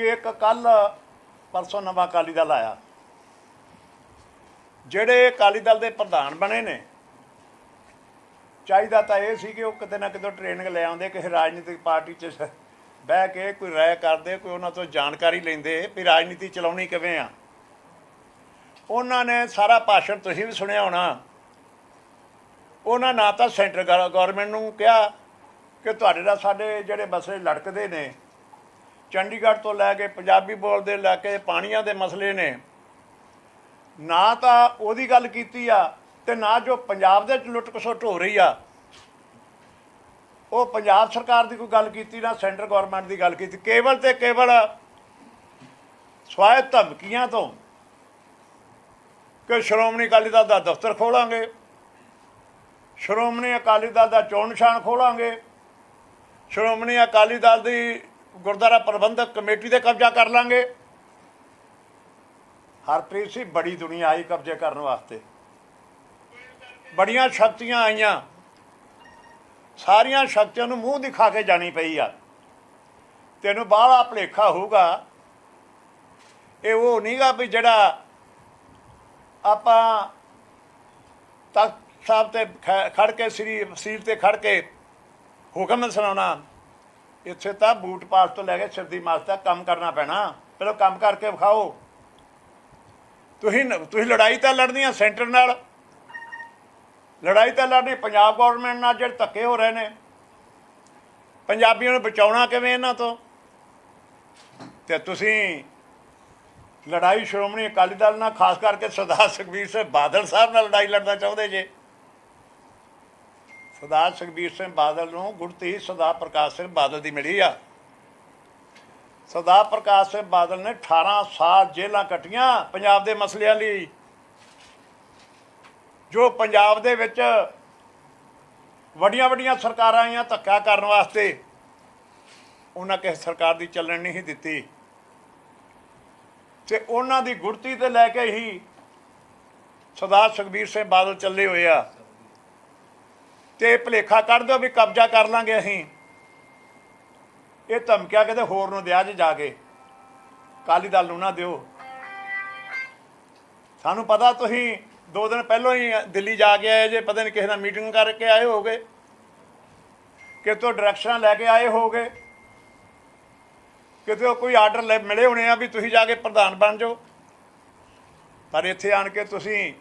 ਕਿ ਇੱਕ ਕੱਲ ਪਰਸੋਂ ਨਵਾਂ ਅਕਾਲੀ ਦਲ ਆਇਆ। ਜਿਹੜੇ ਅਕਾਲੀ ਦਲ ਦੇ ਪ੍ਰਧਾਨ ਬਣੇ ਨੇ, ਚਾਹੀਦਾ ਤਾਂ ਇਹ ਸੀ ਕਿ ਉਹ ਕਿਤੇ ਨਾ ਕਿਤੇ ਟ੍ਰੇਨਿੰਗ ਲੈ ਆਉਂਦੇ, ਕਿਸੇ ਰਾਜਨੀਤਿਕ ਪਾਰਟੀ 'ਚ ਬਹਿ ਕੇ ਕੋਈ ਰਾਏ ਕਰਦੇ, ਕੋਈ ਉਹਨਾਂ ਤੋਂ ਜਾਣਕਾਰੀ ਲੈਂਦੇ ਵੀ ਰਾਜਨੀਤੀ ਚਲਾਉਣੀ ਕਿਵੇਂ ਆ। ਉਹਨਾਂ ਨੇ ਸਾਰਾ ਭਾਸ਼ਣ ਤੁਸੀਂ ਵੀ ਸੁਣਿਆ ਹੋਣਾ। ਉਹਨਾਂ ਨਾ ਤਾਂ ਸੈਂਟਰ ਗਵਰਨਮੈਂਟ ਨੂੰ ਕਿਹਾ ਕਿ ਤੁਹਾਡੇ ਨਾਲ ਸਾਡੇ ਜਿਹੜੇ ਮਸਲੇ ਲੜਕਦੇ ਨੇ ਚੰਡੀਗੜ੍ਹ ਤੋਂ ਲੈ ਕੇ ਪੰਜਾਬੀ ਬੋਲਦੇ ਲੈ ਕੇ ਪਾਣੀਆਂ ਦੇ ਮਸਲੇ ਨੇ, ਨਾ ਤਾਂ ਉਹਦੀ ਗੱਲ ਕੀਤੀ ਆ ਤੇ ਨਾ ਜੋ ਪੰਜਾਬ ਦੇ ਵਿੱਚ ਲੁੱਟ ਖਸੁੱਟ ਹੋ ਰਹੀ ਆ। ਉਹ ਪੰਜਾਬ ਸਰਕਾਰ ਦੀ ਕੋਈ ਗੱਲ ਕੀਤੀ ਨਾ ਸੈਂਟਰ ਗਵਰਨਮੈਂਟ ਦੀ ਗੱਲ ਕੀਤੀ। ਕੇਵਲ ਤੇ ਕੇਵਲ ਸਵਾਇ ਧਮਕੀਆਂ ਤੋਂ ਕਿ ਸ਼੍ਰੋਮਣੀ ਅਕਾਲੀ ਦਲ ਦਾ ਦਫ਼ਤਰ ਖੋਲਾਂਗੇ, ਸ਼੍ਰੋਮਣੀ ਅਕਾਲੀ ਦਲ ਦਾ ਚੋਣ ਨਿਸ਼ਾਨ ਖੋਲਾਂਗੇ, ਸ਼੍ਰੋਮਣੀ ਅਕਾਲੀ ਦਲ ਦੀ ਗੁਰਦੁਆਰਾ ਪ੍ਰਬੰਧਕ ਕਮੇਟੀ ਤੇ ਕਬਜ਼ਾ ਕਰ ਲਾਂਗੇ। ਹਰਪ੍ਰੀਤ ਸੀ ਬੜੀ ਦੁਨੀਆ ਆਈ ਕਬਜ਼ੇ ਕਰਨ ਵਾਸਤੇ। ਬੜੀਆਂ ਸ਼ਕਤੀਆਂ ਆਈਆਂ। ਸਾਰੀਆਂ ਸ਼ਕਤੀਆਂ ਨੂੰ ਮੂੰਹ ਦਿਖਾ ਕੇ ਜਾਣੀ ਪਈ ਆ। ਤੈਨੂੰ ਬਾਹਲਾ ਭਲੇਖਾ ਹੋਊਗਾ। ਇਹ ਉਹ ਨਹੀਂਗਾ ਵੀ ਜਿਹੜਾ ਆਪਾਂ ਤਖਤ ਸਾਹਿਬ ਤੇ ਖ- ਖੜ ਕੇ ਸ੍ਰੀ, ਸੀਰ ਤੇ ਖੜ ਕੇ ਹੁਕਮ ਸੁਣਾਉਣਾ। ਇੱਥੇ ਤਾਂ ਬੂਟ ਪਾਸ ਤੋਂ ਲੈ ਕੇ ਸਿਰ ਦੀ ਮਾਸ ਤੱਕ ਕੰਮ ਕਰਨਾ ਪੈਣਾ। ਪਹਿਲਾਂ ਕੰਮ ਕਰਕੇ ਵਿਖਾਓ। ਤੁਸੀਂ ਤੁਸੀਂ ਲੜਾਈ ਤਾਂ ਲੜਨੀ ਆ ਸੈਂਟਰ ਨਾਲ। ਲੜਾਈ ਤਾਂ ਲੜਨੀ, ਪੰਜਾਬ ਗਵਰਨਮੈਂਟ ਨਾਲ ਜਿਹੜੇ ਧੱਕੇ ਹੋ ਰਹੇ ਨੇ। ਪੰਜਾਬੀਆਂ ਨੂੰ ਬਚਾਉਣਾ ਕਿਵੇਂ ਇਹਨਾਂ ਤੋਂ? ਤੇ ਤੁਸੀਂ ਲੜਾਈ ਸ਼੍ਰੋਮਣੀ ਅਕਾਲੀ ਦਲ ਨਾਲ, ਖਾਸ ਕਰਕੇ ਸਰਦਾਰ ਸੁਖਬੀਰ ਸਿੰਘ ਬਾਦਲ ਸਾਹਿਬ ਨਾਲ ਲੜਾਈ ਲੜਨਾ ਚਾਹੁੰਦੇ ਜੇ। ਸਰਦਾਰ ਸੁਖਬੀਰ ਸਿੰਘ ਬਾਦਲ ਨੂੰ ਗੁਰਤੀ ਸਰਦਾਰ ਪ੍ਰਕਾਸ਼ ਸਿੰਘ ਬਾਦਲ ਦੀ ਮਿਲੀ ਆ। ਸਰਦਾਰ ਪ੍ਰਕਾਸ਼ ਸਿੰਘ ਬਾਦਲ ਨੇ 18 ਸਾਲ ਜੇਲ੍ਹਾਂ ਕੱਟੀਆਂ ਪੰਜਾਬ ਦੇ ਮਸਲਿਆਂ ਲਈ। ਜੋ ਪੰਜਾਬ ਦੇ ਵਿੱਚ ਵੱਡੀਆਂ ਵੱਡੀਆਂ ਸਰਕਾਰਾਂ ਆਈਆਂ ਧੱਕਾ ਕਰਨ ਵਾਸਤੇ, ਉਹਨਾਂ ਕਿਸੇ ਸਰਕਾਰ ਦੀ ਚੱਲਣ ਨਹੀਂ ਦਿੱਤੀ। ਤੇ ਉਹਨਾਂ ਦੀ ਗੁਰਤੀ ਤੇ ਲੈ ਕੇ ਹੀ ਸਰਦਾਰ ਸੁਖਬੀਰ ਸਿੰਘ ਬਾਦਲ ਚੱਲੇ ਹੋਏ ਆ। ਤੇ ਭਲੇਖਾ ਕੱਢ ਦਿਓ ਵੀ ਕਬਜ਼ਾ ਕਰ ਲਾਂਗੇ ਅਸੀਂ। ਇਹ ਧਮਕਿਆ ਕਿਤੇ ਹੋਰ ਨੂੰ ਦਿਆ ਜੇ ਜਾ ਕੇ। ਕਾਲੀ ਦਲ ਨੂੰ ਨਾ ਦਿਓ। ਸਾਨੂੰ ਪਤਾ ਤੁਸੀਂ ਦੋ ਦਿਨ ਪਹਿਲਾਂ ਹੀ ਦਿੱਲੀ ਜਾ ਕੇ ਆਏ ਜੇ, ਪਤਾ ਨਹੀਂ ਕਿਸੇ ਨਾਲ ਮੀਟਿੰਗ ਕਰਕੇ ਆਏ ਹੋਗੇ ਕਿਤੋਂ ਡਾਇਰੈਕਸ਼ਨਾਂ ਲੈ ਕੇ ਆਏ ਹੋਗੇ ਕਿਤੇ ਕੋਈ ਆਰਡਰ ਲੈ ਮਿਲੇ ਹੋਣੇ ਆ ਵੀ ਤੁਸੀਂ ਜਾ ਕੇ ਪ੍ਰਧਾਨ ਬਣ ਜਾਓ। ਪਰ ਇੱਥੇ ਆਣ ਕੇ ਤੁਸੀਂ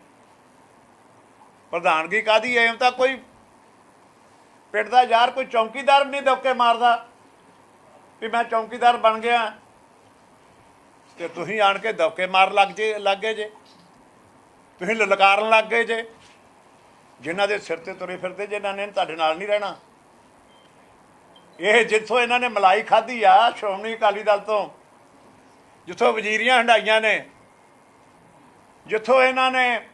ਪ੍ਰਧਾਨਗੀ ਕਾਦੀ ਐ ਤਾਂ ਕੋਈ ਪਿੰਡ ਦਾ ਯਾਰ ਕੋਈ ਚੌਕੀਦਾਰ ਵੀ ਨਹੀਂ ਦੌਕੇ ਮਾਰਦਾ। ਵੀ ਮੈਂ ਚੌਕੀਦਾਰ ਬਣ ਗਿਆ। ਤੇ ਤੁਸੀਂ ਆਣ ਕੇ ਦੌਕੇ ਮਾਰ ਲੱਗ ਜੇ, ਲੱਗੇ ਜੇ। ਤੁਸੀਂ ਲਲਕਾਰਨ ਲੱਗ ਗਏ ਜੇ। ਜਿਨ੍ਹਾਂ ਦੇ ਸਿਰ ਤੇ ਤੁਰੇ ਫਿਰਦੇ ਜਿਨ੍ਹਾਂ ਨੇ ਤੁਹਾਡੇ ਨਾਲ ਨਹੀਂ ਰਹਿਣਾ। ਇਹ ਜਿੱਥੋਂ ਇਹਨਾਂ ਨੇ ਮਲਾਈ ਖਾਧੀ ਆ, ਸ਼੍ਰੋਮਣੀ ਅਕਾਲੀ ਦਲ ਤੋਂ, ਜਿੱਥੋਂ ਵਜ਼ੀਰੀਆਂ ਹੰਡਾਈਆਂ ਨੇ, ਜਿੱਥੋਂ ਇਹਨਾਂ ਨੇ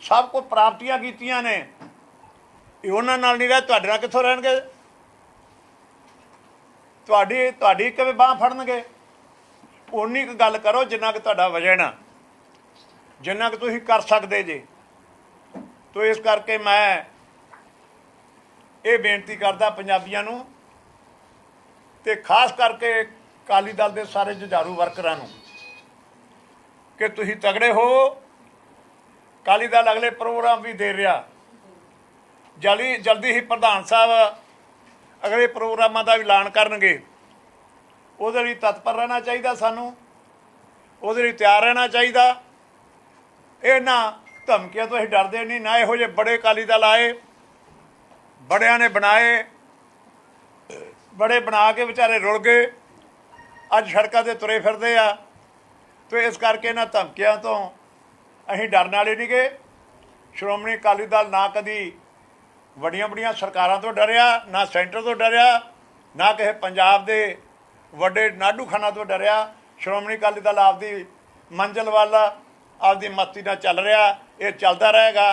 ਸਭ ਕੁਝ ਪ੍ਰਾਪਤੀਆਂ ਕੀਤੀਆਂ ਨੇ ਇਹ ਉਹਨਾਂ ਨਾਲ ਨਹੀਂ ਰਹਿ, ਤੁਹਾਡੇ ਨਾਲ ਕਿੱਥੋਂ ਰਹਿਣਗੇ? ਤੁਹਾਡੀ ਤੁਹਾਡੀ ਕਿਵੇਂ ਬਾਹ ਫੜਨਗੇ? ਉਨੀ ਕੁ ਗੱਲ ਕਰੋ ਜਿੰਨਾ ਕਿ ਤੁਹਾਡਾ ਵਜਨ ਆ। ਜਿੰਨਾ ਕਿ ਤੁਸੀਂ ਕਰ ਸਕਦੇ ਜੇ। ਤੋ ਇਸ ਕਰਕੇ ਮੈਂ ਇਹ ਬੇਨਤੀ ਕਰਦਾ ਪੰਜਾਬੀਆਂ ਨੂੰ ਤੇ ਖਾਸ ਕਰਕੇ ਕਾਲੀ ਦਲ ਦੇ ਸਾਰੇ ਜੁਝਾਰੂ ਵਰਕਰਾਂ ਨੂੰ ਕਿ ਤੁਸੀਂ ਤਗੜੇ ਹੋ। ਕਾਲੀ ਦਲ ਅਗਲੇ ਪ੍ਰੋਗਰਾਮ ਵੀ ਦੇ ਰਿਹਾ। ਜਲਦੀ ਜਲਦੀ ਹੀ ਪ੍ਰਧਾਨ ਸਾਹਿਬ ਅਗਲੇ ਪ੍ਰੋਗਰਾਮਾਂ ਦਾ ਐਲਾਨ ਕਰਨਗੇ। ਉਹਦੇ ਲਈ ਤਤਪਰ ਰਹਿਣਾ ਚਾਹੀਦਾ ਸਾਨੂੰ। ਉਹਦੇ ਲਈ ਤਿਆਰ ਰਹਿਣਾ ਚਾਹੀਦਾ। ਇਹਨਾਂ ਧਮਕੀਆਂ ਤੋਂ ਅਸੀਂ ਡਰਦੇ ਨਹੀਂ, ਨਾ ਇਹੋ ਜਿਹੇ ਬੜੇ ਕਾਲੀ ਦਲ ਆਏ, ਬੜਿਆਂ ਨੇ ਬਣਾਏ, ਬੜੇ ਬਣਾ ਕੇ ਵਿਚਾਰੇ ਰੁਲ ਗਏ। ਅੱਜ ਸੜਕਾਂ ਤੇ ਤੁਰੇ ਫਿਰਦੇ ਆ। ਤੇ ਇਸ ਕਰਕੇ ਇਹਨਾਂ ਧਮਕੀਆਂ ਤੋਂ ਅਸੀਂ ਡਰਨ ਵਾਲੇ ਨਹੀਂ ਗਏ ਸ਼੍ਰੋਮਣੀ ਅਕਾਲੀ ਦਲ ਨਾ ਕਦੀ ਵੱਡੀਆਂ ਵੱਡੀਆਂ ਸਰਕਾਰਾਂ ਤੋਂ ਡਰਿਆ, ਨਾ ਸੈਂਟਰ ਤੋਂ ਡਰਿਆ, ਨਾ ਕਿਸੇ ਪੰਜਾਬ ਦੇ ਵੱਡੇ ਨਾਡੂਖਾਨਾ ਤੋਂ ਡਰਿਆ। ਸ਼੍ਰੋਮਣੀ ਅਕਾਲੀ ਦਲ ਆਪਦੀ ਮੰਜ਼ਿਲ ਵੱਲ, ਆਪਦੀ ਮਸਤੀ ਨਾਲ ਚੱਲ ਰਿਹਾ, ਇਹ ਚੱਲਦਾ ਰਹੇਗਾ।